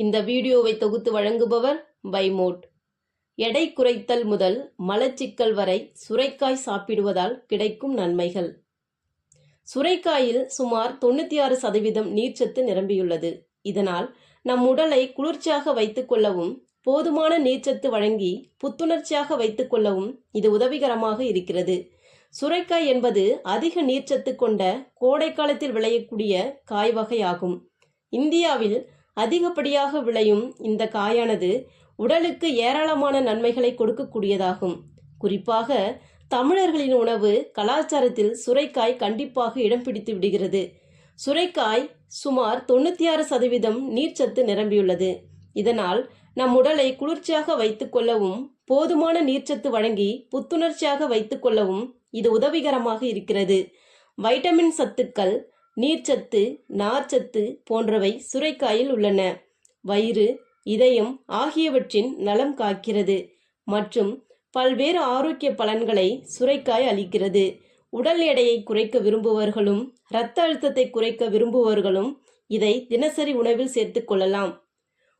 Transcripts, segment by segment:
இந்த வீடியோவை தொகுத்து வழங்குபவர் பைமோட் எடை குறைத்தல் முதல் மலச்சிக்கல் வரை சுரைக்காய் சாப்பிடுவதால் கிடைக்கும் நன்மைகள். சுரைக்காயில் சுமார் தொண்ணூற்றி ஆறு சதவீதம் நீர்ச்சத்து நிரம்பியுள்ளது. இதனால் நம் உடலை குளிர்ச்சியாக வைத்துக் கொள்ளவும் போதுமான நீர்ச்சத்து வழங்கி புத்துணர்ச்சியாக வைத்துக் கொள்ளவும் இது உதவிகரமாக இருக்கிறது. சுரைக்காய் என்பது அதிக நீர்ச்சத்து கொண்ட கோடை காலத்தில் விளையக்கூடிய காய் வகையாகும். இந்தியாவில் அதிகப்படியாக விளையும் இந்த காயானது உடலுக்கு ஏராளமான நன்மைகளை கொடுக்கக்கூடியதாகும். குறிப்பாக தமிழர்களின் உணவு கலாச்சாரத்தில் சுரைக்காய் கண்டிப்பாக இடம் பிடித்து விடுகிறது. சுரைக்காய் சுமார் தொண்ணூற்றி ஆறு சதவீதம் நீர்ச்சத்து நிரம்பியுள்ளது. இதனால் நம் உடலை குளிர்ச்சியாக வைத்துக்கொள்ளவும் போதுமான நீர்ச்சத்து வழங்கி புத்துணர்ச்சியாக வைத்துக்கொள்ளவும் இது உதவிகரமாக இருக்கிறது. வைட்டமின் சத்துக்கள் நீர்ச்சத்து நார்ச்சத்து போன்றவை சுரைக்காயில் உள்ளன. வயிறு இதயம் ஆகியவற்றின் நலம் காக்கிறது மற்றும் பல்வேறு ஆரோக்கிய பலன்களை சுரைக்காய் அளிக்கிறது. உடல் எடையை குறைக்க விரும்புவர்களும் இரத்த அழுத்தத்தை குறைக்க விரும்புபவர்களும் இதை தினசரி உணவில் சேர்த்துக் கொள்ளலாம்.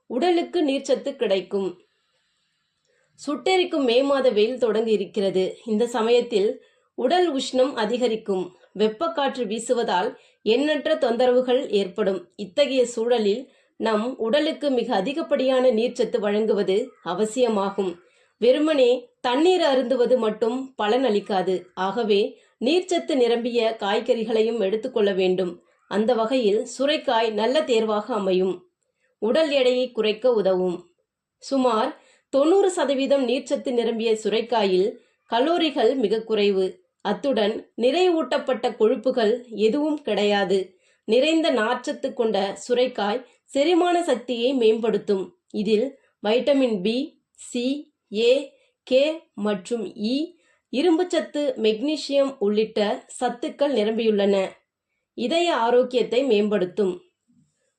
உடலுக்கு நீர்ச்சத்து கிடைக்கும். சுட்டெரிக்கும் மே மாத வெயில் தொடங்கி இருக்கிறது. இந்த சமயத்தில் உடல் உஷ்ணம் அதிகரிக்கும். வெப்பக்காற்று வீசுவதால் எண்ணற்ற தொந்தரவுகள் ஏற்படும். இத்தகைய சூழலில் நம் உடலுக்கு மிக அதிகப்படியான நீர்ச்சத்து வழங்குவது அவசியமாகும். வெறுமனே தண்ணீர் அருந்துவது மட்டும் பலன் அளிக்காது ஆகவே நீர்ச்சத்து நிரம்பிய காய்கறிகளையும் எடுத்துக்கொள்ள வேண்டும். அந்த வகையில் சுரைக்காய் நல்ல தேர்வாக அமையும். உடல் எடையை குறைக்க உதவும். சுமார் தொண்ணூறு சதவீதம் நீர்ச்சத்து நிரம்பிய சுரைக்காயில் கலோரிகள் மிக குறைவு. அத்துடன் நிறைவூட்டப்பட்ட கொழுப்புகள் எதுவும் கிடையாது. நிறைந்த நார்ச்சத்து கொண்ட சுரைக்காய் செரிமான சக்தியை மேம்படுத்தும். இதில் vitamin B C A K மற்றும் e இ இரும்புச்சத்து மெக்னீசியம் உள்ளிட்ட சத்துக்கள் நிரம்பியுள்ளன. இதய ஆரோக்கியத்தை மேம்படுத்தும்.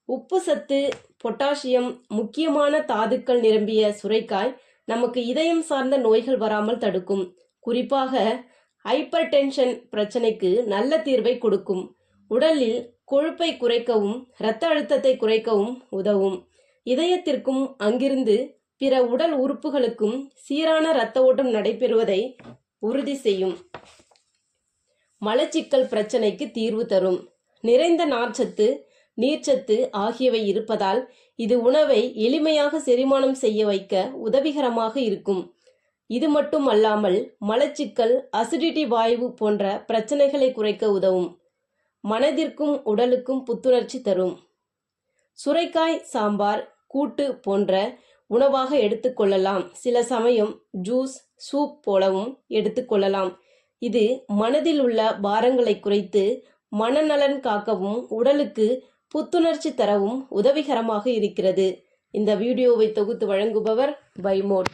உப்பு சத்து பொட்டாசியம் முக்கியமான தாதுக்கள் நிரம்பிய சுரைக்காய் நமக்கு இதயம் சார்ந்த நோய்கள் வராமல் தடுக்கும். குறிப்பாக ஹைப்பர் டென்ஷன் பிரச்சனைக்கு நல்ல தீர்வை கொடுக்கும். உடலில் கொழுப்பை குறைக்கவும் இரத்த அழுத்தத்தை குறைக்கவும் உதவும். இதயத்திற்கும் அங்கிருந்து பிற உடல் உறுப்புகளுக்கும் சீரான இரத்த ஓட்டம் நடைபெறுவதை உறுதி செய்யும். மலச்சிக்கல் பிரச்சனைக்கு தீர்வு தரும். நிறைந்த நார்ச்சத்து நீர்ச்சத்து ஆகியவை இருப்பதால் இது உணவை எளிமையாக செரிமானம் செய்ய வைக்க உதவிகரமாக இருக்கும். இது மட்டும் அல்லாமல் மலச்சிக்கல் அசிடிட்டி வாயு போன்ற பிரச்சனைகளை குறைக்க உதவும். மனதிற்கும் உடலுக்கும் புத்துணர்ச்சி தரும். சுரைக்காய் சாம்பார் கூட்டு போன்ற உணவாக எடுத்துக்கொள்ளலாம் சில சமயம் ஜூஸ் சூப் போலவும் எடுத்துக்கொள்ளலாம் இது மனதில் உள்ள பாரங்களை குறைத்து மனநலன் காக்கவும் உடலுக்கு புத்துணர்ச்சி தரவும் உதவிகரமாக இருக்கிறது. இந்த வீடியோவை தொகுத்து வழங்குபவர் பைமோட்.